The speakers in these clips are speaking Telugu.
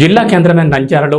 జిల్లా కేంద్రమైన నంద్యాలలో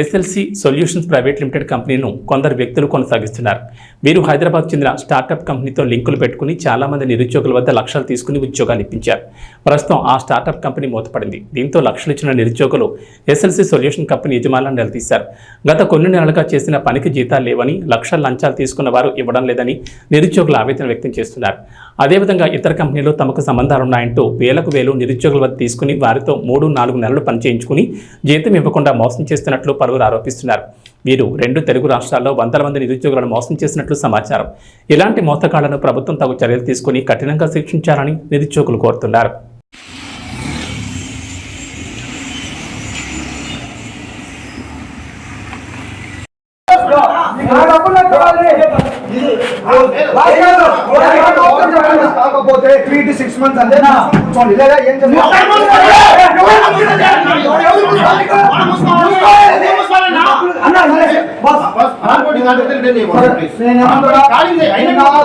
ఎస్ఎల్సి సొల్యూషన్స్ ప్రైవేట్ లిమిటెడ్ కంపెనీను కొందరు వ్యక్తులు కొనసాగిస్తున్నారు. వీరు హైదరాబాద్ చెందిన స్టార్టప్ కంపెనీతో లింకులు పెట్టుకుని చాలామంది నిరుద్యోగుల వద్ద లక్షలు తీసుకుని ఉద్యోగాలు ఇప్పించారు. ప్రస్తుతం ఆ స్టార్టప్ కంపెనీ మూతపడింది. దీంతో లక్షలు ఇచ్చిన నిరుద్యోగులు ఎస్ఎల్సి సొల్యూషన్ కంపెనీ యజమానులను నిలదీశారు. గత కొన్ని నెలలుగా చేసిన పనికి జీతాలు లేవని లక్షల లంచాలు తీసుకున్న వారు ఇవ్వడం లేదని నిరుద్యోగులు ఆవేదన వ్యక్తం చేస్తున్నారు. అదేవిధంగా ఇతర కంపెనీలు తమకు సంబంధాలు ఉన్నాయంటూ వేలకు వేలు నిరుద్యోగుల వద్ద తీసుకుని వారితో మూడు నాలుగు నెలలు పనిచేయించుకుని జీతం ఇవ్వకుండా మోసం చేస్తున్నట్లు పలువురు ఆరోపిస్తున్నారు. వీరు రెండు తెలుగు రాష్ట్రాల్లో వందల మంది నిరుద్యోగులను మోసం చేసినట్లు సమాచారం. ఇలాంటి మోసగాళ్ళను ప్రభుత్వం తగు చర్యలు తీసుకుని కఠినంగా శిక్షించాలని నిరుద్యోగులు కోరుతున్నారు. కాకపోతే త్రీ టు సిక్స్ మంత్స్ అంటే కూర్చోండి లేదా ఏం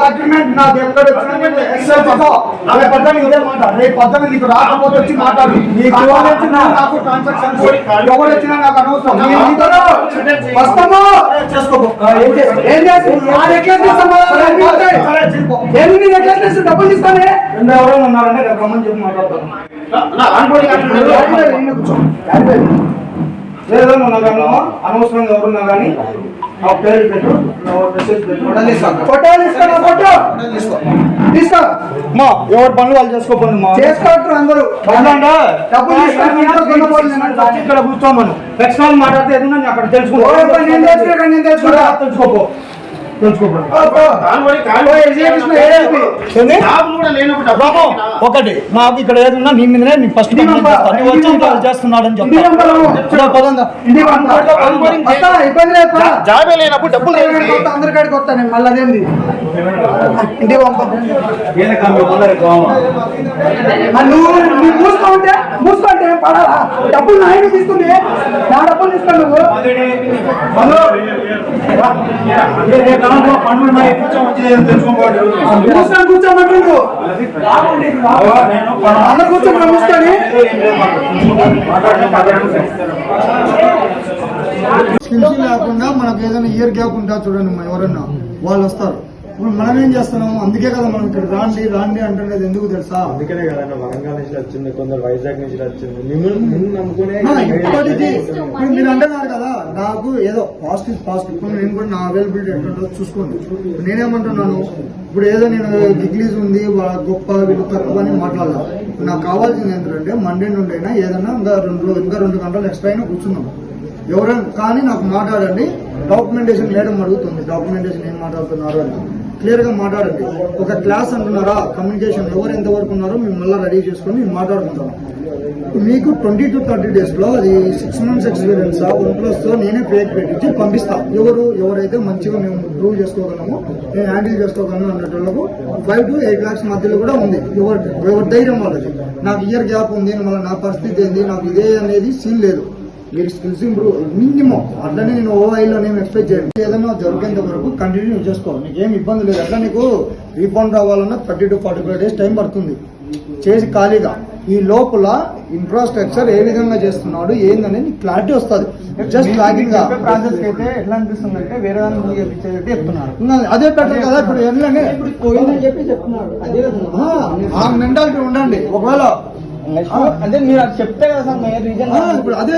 అగ్రిమెంట్ నాకు ఎక్కడ రేపు పద్దెనిమిది నీకు రాకపోతే వచ్చి మాట్లాడు నీకు నాకు ఎవరు వచ్చినా నాకు అనవసరం చేసుకోబో ఏం ఏం డబ్బులు తీస్తానే రెండు ఎవరైనా ఉన్నారంటే రమ్మని చెప్పి మాట్లాడతాను. ఈయన కూర్చో. లేదా మొన్న గమనమా అనవసరంగా ఎవరున్నా కానీ ఆ పేరు పెట్టు మెసేజ్ పెట్టు. ఫోటోలు ఇస్తా నా ఫోటో తీసుకో. మా ఎవరు పనులు వాళ్ళు చేసుకోపోండి మా. చేసుకోవచ్చు అందరూ. డబ్బులు తీసుకొని ఇక్కడ కూర్చోమను. నెక్స్ట్ మాట్లాడితే ఏదన్నా అక్కడ తెలుసుకో తెలుసుకోపో ఒకటి నాకు ఇక్కడ ఏదన్నా నీ మీదనే నీ ఫస్ట్ చేస్తున్నాడు అని. జాబే లేనప్పుడు డబ్బులు అందరి కాడికి వస్తా, అందరి కాడికి వస్తా నేను. మళ్ళీ అదేంది? ఇంటికి పంపా. మరి నువ్వు నువ్వు మూసుకో ఉంటే మూసుకో. అంటే ఏం పడాలా డబ్బులు నాయన తీసుకుంది నా డబ్బులు తీసుకోండి నువ్వు కూర్చోమంటుండు అందరు లేకుండా మనకు ఏదైనా ఇయర్ గ్యాప్ ఉంటా చూడండి ఎవరన్నా వాళ్ళు వస్తారు ఇప్పుడు మనం ఏం చేస్తున్నాము అందుకే కదా మనం ఇక్కడ రాండి రాండి అంటున్నది ఎందుకు తెలుసా? అందుకనే కదన్న వరంగల్ నుంచి వచ్చింది కొందరు వైజాగ్ నుంచి వచ్చింది. మిమ్మల్ని ఇప్పుడు మీరు అంటున్నారు కదా నాకు ఏదో ఇస్ పాస్ట్ ఇప్పుడు నేను కూడా నా అవైలబిలిటీ ఎట్లుంటుందో చూసుకోండి. నేనేమంటున్నాను? ఇప్పుడు ఏదో నేను గిగ్లీస్ ఉంది గొప్ప వీళ్ళు తక్కువ అని మాట్లాడాలి నాకు కావాల్సింది ఏంటంటే మండే నుండి అయినా ఏదైనా ఇంకా రెండు ఇంకా రెండు గంటలు ఎక్స్ట్రా అయినా కూర్చున్నాం. ఎవరైనా కానీ నాకు మాట్లాడండి. డాక్యుమెంటేషన్ మేడం అడుగుతుంది. డాక్యుమెంటేషన్ ఏం మాట్లాడుతున్నారు అని. క్లియర్గా మాట్లాడండి. ఒక క్లాస్ అంటున్నారా? కమ్యూనికేషన్ ఎవరు ఎంతవరకు ఉన్నారో మేము మళ్ళీ రెడీ చేసుకొని మేము మాట్లాడుకుంటాం. మీకు ట్వంటీ టు థర్టీ డేస్లో అది సిక్స్ మంత్స్ ఎక్స్పీరియన్స్ వన్ ప్లస్తో నేనే పేరు పెట్టించి పంపిస్తా. ఎవరు ఎవరైతే మంచిగా మేము ప్రూవ్ చేసుకోగలము నేను హ్యాండిల్ చేసుకోగలను అన్నట్టు ఫైవ్ టు ఎయిట్ లాక్స్ మధ్యలో కూడా ఉంది. ఎవరి ఎవరి ధైర్యం వాళ్ళది. నాకు ఇయర్ గ్యాప్ ఉంది మళ్ళీ నా పరిస్థితి ఏంది నాకు ఇదే అనేది సీన్ లేదు. మీరు స్కిల్స్ ఇంప్రూవ్ మినిమం అట్లనే నేను ఓఐలో నేను ఎక్స్పెక్ట్ చేయను. ఏదైనా జరిగేంత వరకు కంటిన్యూ చేసుకో. నీకేం ఇబ్బంది లేదు. అట్లా నీకు రీఫండ్ రావాలన్నా thirty to forty five days time పడుతుంది. చేసి ఖాళీగా. ఈ లోపల ఇన్ఫ్రాస్ట్రక్చర్ ఏ విధంగా చేస్తున్నాడు ఏందని నీకు క్లారిటీ వస్తుంది. జస్ట్ లాగిన్గా. ప్రాసెస్ అయితే ఎట్లా అనిపిస్తుంది అంటే వేరే ముందు చెప్పించేది చెప్తున్నారు. అదే పెట్టాలి కదా ఇప్పుడు ఎట్లనే? పోయిందని చెప్పి కదా ఆ మెంటాలిటీ ఉండండి. ఒకవేళ అంటే మీరు అది చెప్తే కదా సార్ రీజన్ ఇప్పుడు అదే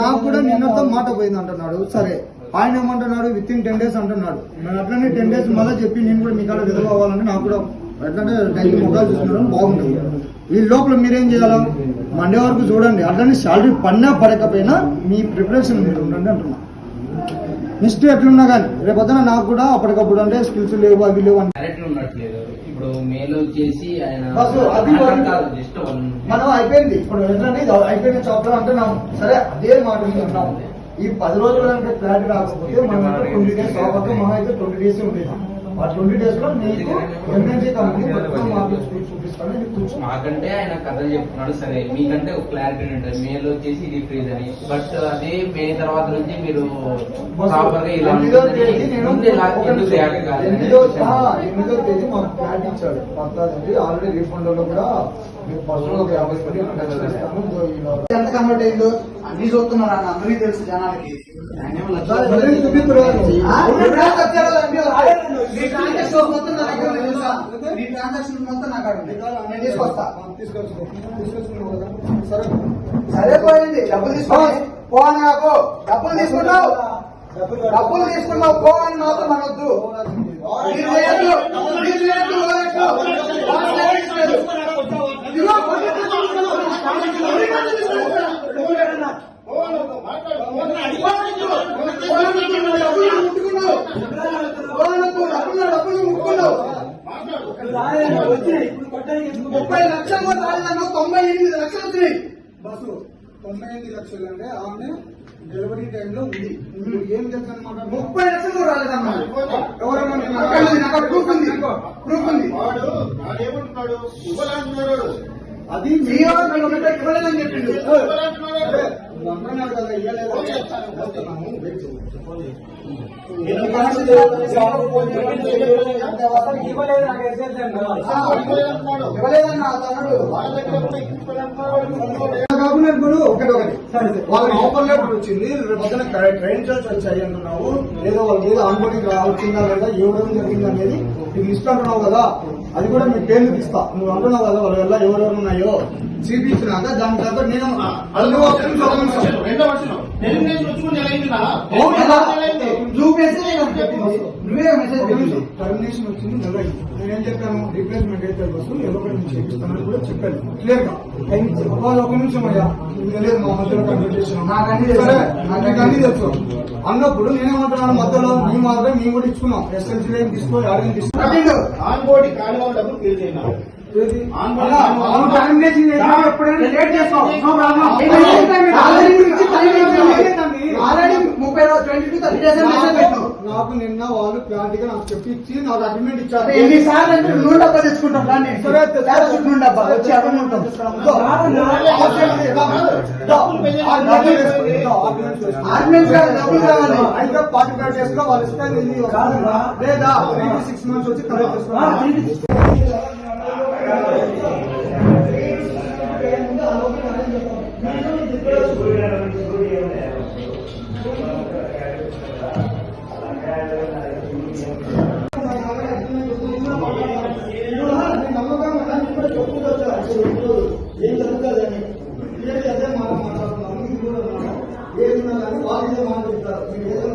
నాకు కూడా నిన్నతో మాట పోయింది అంటున్నాడు. సరే ఆయన ఏమంటున్నాడు? విత్ ఇన్ టెన్ డేస్ అంటున్నాడు. నేను అట్లనే టెన్ డేస్ మళ్ళీ చెప్పి నేను కూడా మీ కాడ విధవ అవ్వాలని నాకు కూడా ఎట్లంటే డైలీ మొబైల్ చూస్తున్నాను బాగుంటుంది. ఈ లోపల మీరేం చేయాలా? మండే వరకు చూడండి. అట్లనే శాలరీ పడినా పడకపోయినా మీ ప్రిపరేషన్ మీరు ఉండండి అంటున్నా. నెక్స్ట్ ఎట్లున్నా కానీ రేపొద్దున నాకు కూడా అప్పటికప్పుడు అంటే స్కిల్స్ లేవు అవి లేవు ఉండట్లేదు ఇప్పుడు మెయిల్ వచ్చేసి ఆయన బస్సు, అది అక్కడ వరకు- కాదు, just one. మనం అయిపోయింది. ఇప్పుడు ఇది అయిపోయిన చాప్టర్ అంటున్నాం సరే అదే మాట ఈ పది రోజుల క్లారిటీ రాకపోతే మనం ట్వంటీ డేస్ మనం అయితే ట్వంటీ డేస్ ఉండేది. ఆ ట్వంటీ డేస్లో నీకు ఎంఎన్సీ కంపెనీ మొత్తం మార్కెట్ చూపిస్తాను కూర్చో. మాకంటే ఆయన కథలు చెప్తున్నాడు సరే మీకంటే ఒక క్లారిటీ ఉంటుంది. మేలో వచ్చేసి ఇది ఫ్రీజ్ అని. బట్ అదే మే తర్వాత నుంచి మీరు ప్రాపర్గా ఇలా ఎనిమిదో తేదీ మాకు ఫ్లాట్ ఇచ్చాడు. పద్నాలుగు ఆల్రెడీ రీఫండ్లో కూడా మీకు పర్సనల్ ఒక యాభై ఇలా. ఎంత కన్వర్ట్ అయిందో? అన్ని చూస్తున్నారు అన్న అందరికీ తెలుసు జనాలకి సార్, ఎవరైనా చూపిస్తున్నారు. ఆ? ఎప్పుడైనా వచ్చారో అండి, మీ ట్రాన్సాక్షన్ మొత్తం నా దగ్గర ఉంది తెలుసా? మీ ట్రాన్సాక్షన్ మొత్తం నా కాడ ఉంది. నేను తీసుకొస్తా తీసుకొచ్చుకో. తీసుకొచ్చుకున్నావు కదా. సరే సరే పోయింది డబ్బులు తీసుకోవాలి పో అని నాకు డబ్బులు తీసుకున్నావు డబ్బులు తీసుకున్నావు పో అని మాత్రం అనొద్దు మీరు చేయొద్దు. మీరు చేయొద్దు, వదలొద్దు. వాళ్ళు చేయట్లేదు. ఇదిగో, డబ్బులు ముట్టుకున్నావు. వదలొద్దు. డబ్బులు డబ్బులు ముట్టుకున్నావు ముప్పై లక్షలు కూడా రాలేదన్నావు తొంభై ఎనిమిది లక్షలు వచ్చినాయి. బస్సు తొంభై ఎనిమిది లక్షలు అంటే ఆమె డెలివరీ టైంలో ఉంది. ఏం తెలుసు అనమాట ముప్పై లక్షలు రాలేదన్నా ఎవరన్నా ప్రూఫ్ ఉంది. ప్రూఫ్ ఉంది. అది కిలోమీటర్ ఇవ్వలేదని చెప్పిండు. అంటున్నావు కదా చేయి. ఇవ్వలేదన్నా అతను కాకుండా ఇప్పుడు ఒకటి ఒకటి వాళ్ళ ఆఫర్ లెటర్ వచ్చింది. రేపు పొద్దున ట్రైన్ చార్జ్ వచ్చాయి అంటున్నావు. ఏదో వాళ్ళ మీద ఆన్బోర్డింగ్ వచ్చిందా లేదా ఎవరెవరు జరిగింది అనేది నీకు లిస్ట్ అంటున్నావు కదా. అది కూడా మీ పేర్లు ఇస్తా. నువ్వు అంటున్నావు కదా వాళ్ళ వల్ల ఎవరెవరు ఉన్నాయో. చూపించినాక దాని తర్వాత నేను నువ్వు మెసేజ్ నువ్వే మెసేజ్. టర్మినేషన్ వచ్చింది నెల. నేనేం చెప్పాను? రీప్లేస్మెంట్ అయితే బస్సు ఎవరి నుంచి చేపిస్తానని కూడా చెప్పాను. క్లియర్గా? వాళ్ళు ఒక నిమిషం అయ్యా. తెలియదు మా మధ్యలో కంప్లీట్ చేసిన నాకు అన్ని తెలుసు. సరే అన్నప్పుడు నేనేమంటున్నాను మధ్యలో మీ మాత్రమే మేము కూడా ఇచ్చుకున్నాం. ఎస్ఎల్సీ ఏం తీసుకో ఆర్ఎం తీసుకో. చెప్పిండు ఏది? అలా, అవును, టర్మినేషన్ చేసినా ఎప్పుడైనా లేట్ చేస్తావు. నాకు నిన్న వాళ్ళు క్లారిటీగా నాకు చెప్పి ఇచ్చి నాకు అగ్రిమెంట్ ఇచ్చారు. ఎన్నిసార్లు అంటే నూనె డబ్బా తెచ్చుకుంటాం రాండి. సరే, పారాషూట్ నూనె డబ్బా. వచ్చి అక్కడ ఉంటాం ఆర్డినెన్స్ కాదు, డబ్బులు కావాలి. అయితే వాళ్ళు ఇస్తే? లేదా సిక్స్ మంత్స్ వచ్చి కలెక్ట్ చేసుకోవాలి కానీ వాళ్ళు ఇదే మాట చెప్తారు మీరు ఏదైనా